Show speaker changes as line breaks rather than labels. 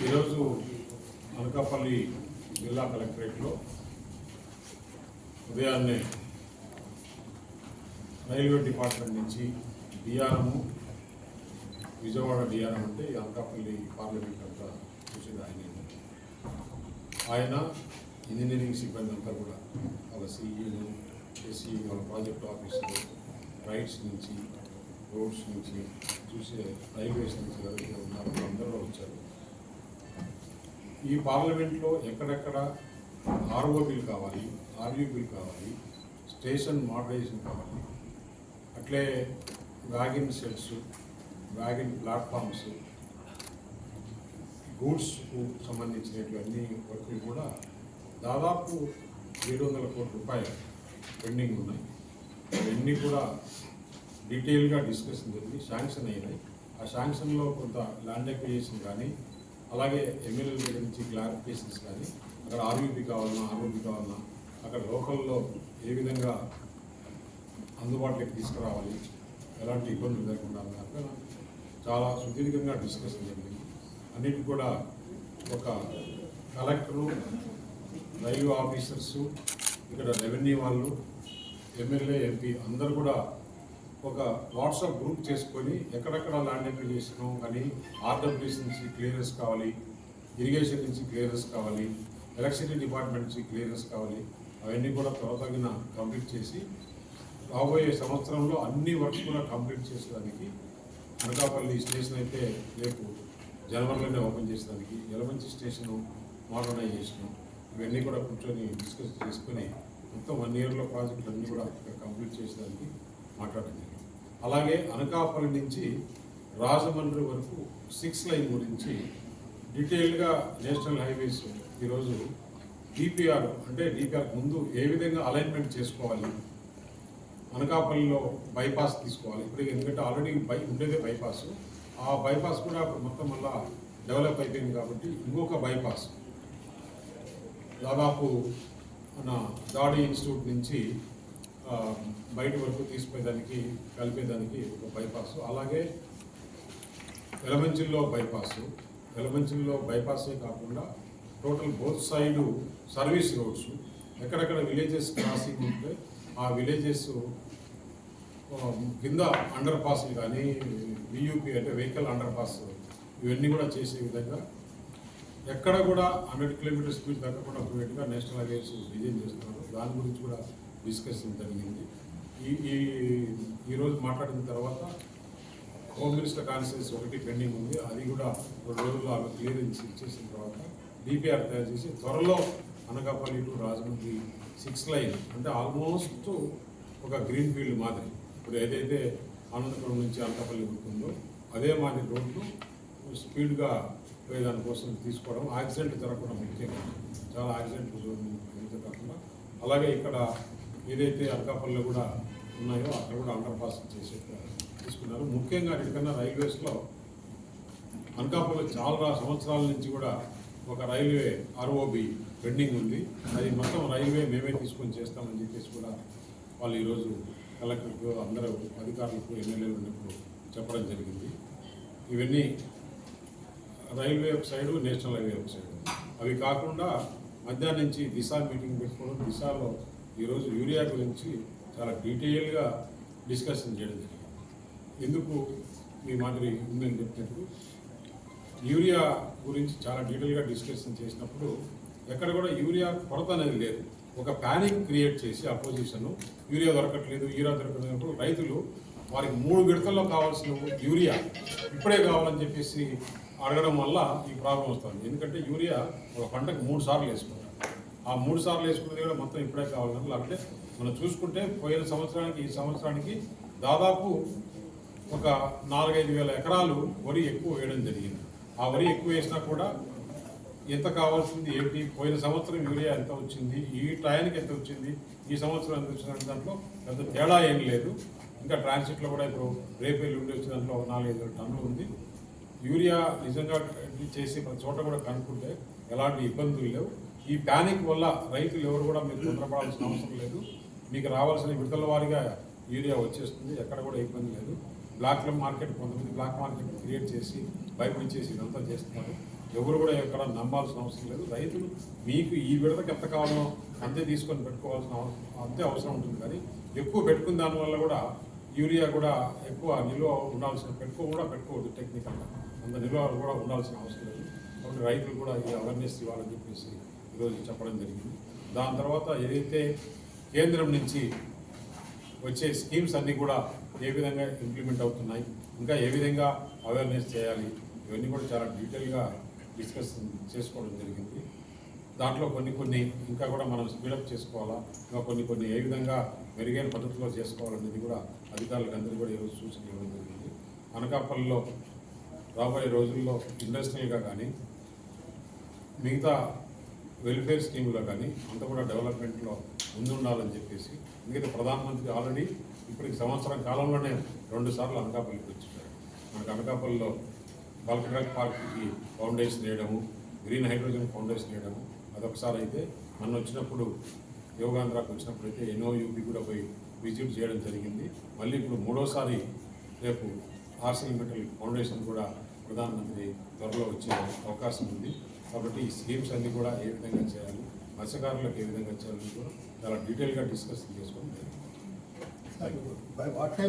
ఈరోజు అనకాపల్లి జిల్లా కలెక్టరేట్లో ఉదయాన్నే రైల్వే డిపార్ట్మెంట్ నుంచి డిఆర్ఎం విజయవాడ డిఆర్ఎం అంటే ఈ అనకాపల్లి పార్లమెంట్ అంతా చూసింది ఆయన. ఆయన ఇంజనీరింగ్ సిబ్బంది అంతా కూడా వాళ్ళ సిఈలు ఎస్ఈ వాళ్ళ ప్రాజెక్ట్ ఆఫీసులు రైట్స్ నుంచి రోడ్స్ నుంచి చూసే రైల్వేస్ నుంచి ఎవరైతే ఉన్నారో. అందరూ వచ్చారు. ఈ పార్లమెంట్లో ఎక్కడెక్కడ ఆర్ఓ బిల్ కావాలి ఆర్యూ బిల్ కావాలి స్టేషన్ మోడరేషన్ కావాలి అట్లే వ్యాగన్ సెల్స్ వ్యాగన్ ప్లాట్ఫామ్స్ గూడ్స్కు సంబంధించినటువంటి వర్కులు కూడా దాదాపు ఏడు వందల కోట్ల రూపాయలు పెండింగ్ ఉన్నాయి. అవన్నీ కూడా డీటెయిల్గా డిస్కషన్ జరిగి శాంక్షన్ అయినాయి. ఆ శాంక్షన్లో కొంత ల్యాండ్ అక్విజిషన్ కానీ అలాగే ఎమ్మెల్యేల దగ్గర నుంచి క్లారిఫికేషన్స్ కానీ అక్కడ ఆర్యూపీ కావాలన్నా ఆర్యూపీ కావాలన్నా అక్కడ లోకల్లో ఏ విధంగా అందుబాటులోకి తీసుకురావాలి ఎలాంటి ఇబ్బందులు లేకుండా అక్కడ చాలా సుదీర్ఘంగా డిస్కషన్ జరిగింది. అన్నిటి కూడా ఒక కలెక్టరు రైల్వే ఆఫీసర్సు ఇక్కడ రెవెన్యూ వాళ్ళు ఎమ్మెల్యే ఎంపీ అందరూ కూడా ఒక వాట్సాప్ గ్రూప్ చేసుకొని ఎక్కడెక్కడ ల్యాండ్ అప్లికేషన్ కానీ ఆర్డబ్ల్యూఎస్ నుంచి క్లియరెన్స్ కావాలి ఇరిగేషన్ నుంచి క్లియరెన్స్ కావాలి ఎలక్ట్రిసిటీ డిపార్ట్మెంట్ నుంచి క్లియరెన్స్ కావాలి అవన్నీ కూడా త్వరతగిన కంప్లీట్ చేసి రాబోయే సంవత్సరంలో అన్ని వర్క్స్ కూడా కంప్లీట్ చేసేదానికి అనకాపల్లి స్టేషన్ అయితే రేపు జనవరిలోనే ఓపెన్ చేసేదానికి ఎలమంచి స్టేషన్ మోడర్నైజేషను ఇవన్నీ కూడా కూర్చొని డిస్కస్ చేసుకొని మొత్తం వన్ ఇయర్లో ప్రాజెక్టులు అన్నీ కూడా కంప్లీట్ చేసేదానికి మాట్లాడండి అలాగే అనకాపల్లి నుంచి రాజమండ్రి వరకు సిక్స్ లైన్ గురించి డీటెయిల్గా నేషనల్ హైవేస్ ఈరోజు డిపిఆర్ అంటే డిపిఆర్ ముందు ఏ విధంగా అలైన్మెంట్ చేసుకోవాలి? అనకాపల్లిలో బైపాస్ తీసుకోవాలి. ఇప్పుడు ఎందుకంటే ఆల్రెడీ బై ఉండేదే బైపాస్. ఆ బైపాస్ కూడా ఇప్పుడు మొత్తం మళ్ళా డెవలప్ అయిపోయింది కాబట్టి ఇంకొక బైపాస్. దాదాపు మన దాడి ఇన్స్టిట్యూట్ నుంచి బయట వరకు తీసుకుపోయేదానికి కలిపేదానికి ఒక బైపాస్. అలాగే ఎలమంచిల్లో బైపాస్. ఎలమంచిల్లో బైపాసే కాకుండా total both side service roads. ఎక్కడెక్కడ విలేజెస్ క్రాసింగ్ ఉంటే ఆ విలేజెస్ కింద అండర్ పాస్లు కానీ వియూపీ అంటే వెహికల్ అండర్ పాస్ ఇవన్నీ కూడా చేసే విధంగా ఎక్కడ కూడా హండ్రెడ్ కిలోమీటర్ స్పీడ్ తగ్గకుండా పోయేట్టుగా నేషనల్ హైవేస్ డిజైన్ చేస్తున్నారు. దాని గురించి కూడా డిస్కషన్ జరిగింది. ఈ ఈ ఈరోజు మాట్లాడిన తర్వాత హోమ్ మినిస్టర్ కాన్ఫరెన్స్ ఒకటి పెండింగ్ ఉంది. అది కూడా రెండు రోజుల్లో అవి క్లియరెన్స్ ఇచ్చేసిన తర్వాత డిపిఆర్ తయారు చేసి త్వరలో Anakapalli to Rajahmundry six line అంటే ఆల్మోస్ట్ ఒక గ్రీన్ ఫీల్డ్ మాదిరి. ఇప్పుడు ఏదైతే అనంతపురం నుంచి అనకాపల్లి ఉంటుందో అదే మాదిరి రోడ్లు స్పీడ్గా పోయేదాని కోసం తీసుకోవడం యాక్సిడెంట్ జరగకుండా ముఖ్యంగా. చాలా యాక్సిడెంట్లు జరుగుతుంది కాకుండా అలాగే ఇక్కడ ఏదైతే అనకాపల్లిలో కూడా ఉన్నాయో అక్కడ కూడా అండర్ పాస్ చేసే తీసుకున్నారు. ముఖ్యంగా ఎక్కడికన్నా రైల్వేస్లో అనకాపల్లి చాలా సంవత్సరాల నుంచి కూడా ఒక రైల్వే ఆర్ఓబి పెండింగ్ ఉంది. అది మొత్తం రైల్వే మేమే తీసుకొని చేస్తామని చెప్పేసి కూడా వాళ్ళు ఈరోజు కలెక్టర్కు అందరూ అధికారులకు ఎమ్మెల్యేలు ఉన్నప్పుడు చెప్పడం జరిగింది. ఇవన్నీ రైల్వే ఒక సైడు నేషనల్ హైవే ఒక సైడు. అవి కాకుండా మధ్యాహ్నం నుంచి దిశ మీటింగ్ పెట్టుకోవడం దిశలో ఈరోజు యూరియా గురించి చాలా డీటెయిల్గా డిస్కషన్ చేయడం జరిగింది. ఎందుకు మీ మాదిరి ఉందని చెప్పినప్పుడు యూరియా గురించి చాలా డీటెయిల్గా డిస్కషన్ చేసినప్పుడు ఎక్కడ కూడా యూరియా కొరత అనేది లేదు. ఒక ప్యానిక్ క్రియేట్ చేసి అపోజిషన్ యూరియా దొరకట్లేదు యూరియా దొరకట్లేదు రైతులు వారికి మూడు విడతల్లో కావాల్సిన యూరియా ఇప్పుడే కావాలని చెప్పేసి అడగడం వల్ల ఈ ప్రాబ్లం వస్తుంది. ఎందుకంటే యూరియా ఒక పంటకు మూడు సార్లు వేసుకుంటారు ఆ మూడు సార్లు వేసుకున్నది కూడా మొత్తం ఇప్పుడే కావాలని లేకపోతే మనం చూసుకుంటే పోయిన సంవత్సరానికి ఈ సంవత్సరానికి దాదాపు ఒక నాలుగైదు వేల ఎకరాలు వరి ఎక్కువ వేయడం జరిగింది. ఆ వరి ఎక్కువ వేసినా కూడా ఎంత కావాల్సింది ఏంటి? పోయిన సంవత్సరం యూరియా ఎంత వచ్చింది? ఈ టయానికి ఎంత వచ్చింది? ఈ సంవత్సరం ఎంత వచ్చిన దాంట్లో పెద్ద తేడా ఏం లేదు. ఇంకా ట్రాన్సిట్లో కూడా ఇప్పుడు రేపు ఎల్లుండి వచ్చిన దాంట్లో ఒక నాలుగైదు టన్నులు ఉంది. యూరియా నిజంగా చేసి ప్రతి చోట కూడా కనుక్కుంటే ఎలాంటి ఇబ్బందులు లేవు. ఈ ప్యానిక్ వల్ల రైతులు ఎవరు కూడా మీరు తొందరపడాల్సిన అవసరం లేదు. మీకు రావాల్సిన విడతల వారిగా యూరియా వచ్చేస్తుంది. ఎక్కడ కూడా ఇబ్బంది లేదు. బ్లాక్ల మార్కెట్ కొంతమంది బ్లాక్ మార్కెట్ క్రియేట్ చేసి బయట చేసి ఇదంతా చేస్తున్నారు. ఎవరు కూడా ఎక్కడ నమ్మాల్సిన అవసరం లేదు. రైతులు మీకు ఈ విడతకి ఎంత కావాలో అంతే తీసుకొని పెట్టుకోవాల్సిన అవసరం అంతే అవసరం ఉంటుంది. కానీ ఎక్కువ పెట్టుకున్న దానివల్ల కూడా యూరియా కూడా ఎక్కువ నిల్వ ఉండాల్సిన పెట్టుకో కూడా పెట్టుకోవద్దు టెక్నికల్గా అంత నిల్వ కూడా ఉండాల్సిన అవసరం లేదు. కాబట్టి రైతులు కూడా ఈ అవేర్నెస్ ఇవ్వాలని చెప్పేసి ఈరోజు చెప్పడం జరిగింది. దాని తర్వాత ఏదైతే కేంద్రం నుంచి వచ్చే స్కీమ్స్ అన్నీ కూడా ఏ విధంగా ఇంప్లిమెంట్ అవుతున్నాయి ఇంకా ఏ విధంగా అవేర్నెస్ చేయాలి ఇవన్నీ కూడా చాలా డీటెయిల్గా డిస్కస్ చేసుకోవడం జరిగింది. దాంట్లో కొన్ని కొన్ని ఇంకా కూడా మనం స్పీడప్ చేసుకోవాలా ఇంకా కొన్ని కొన్ని ఏ విధంగా మెరుగైన పద్ధతిలో చేసుకోవాలనేది కూడా అధికారులకు అందరూ కూడా ఈరోజు సూచన ఇవ్వడం జరిగింది. అనకాపల్లిలో రాబోయే రోజుల్లో ఇండస్ట్రియల్గా కానీ మిగతా వెల్ఫేర్ స్కీమ్లో కానీ అంతా కూడా డెవలప్మెంట్లో ముందుండాలని చెప్పేసి ఎందుకంటే ప్రధానమంత్రి ఆల్రెడీ ఇప్పటికి సంవత్సరం కాలంలోనే రెండుసార్లు అనకాపల్లికి వచ్చినారు మనకు అనకాపల్లిలో బల్క్ డ్రగ్ పార్క్కి ఫౌండేషన్ వేయడము గ్రీన్ హైడ్రోజన్ ఫౌండేషన్ వేయడము అదొకసారి అయితే మనం వచ్చినప్పుడు యోగాంధ్రాకు వచ్చినప్పుడు అయితే ఎన్నో యూపీ కూడా పోయి విజిట్ చేయడం జరిగింది. మళ్ళీ ఇప్పుడు మూడోసారి రేపు ఆర్సెల్ మెటల్ ఫౌండేషన్ కూడా ప్రధానమంత్రి త్వరలో వచ్చే అవకాశం ఉంది. కాబట్టి ఈ స్కీమ్స్ అన్ని కూడా ఏ విధంగా చేయాలి మత్స్యకారులకు ఏ విధంగా చేయాలని కూడా చాలా డీటెయిల్గా డిస్కస్ చేసుకోవడం జరిగింది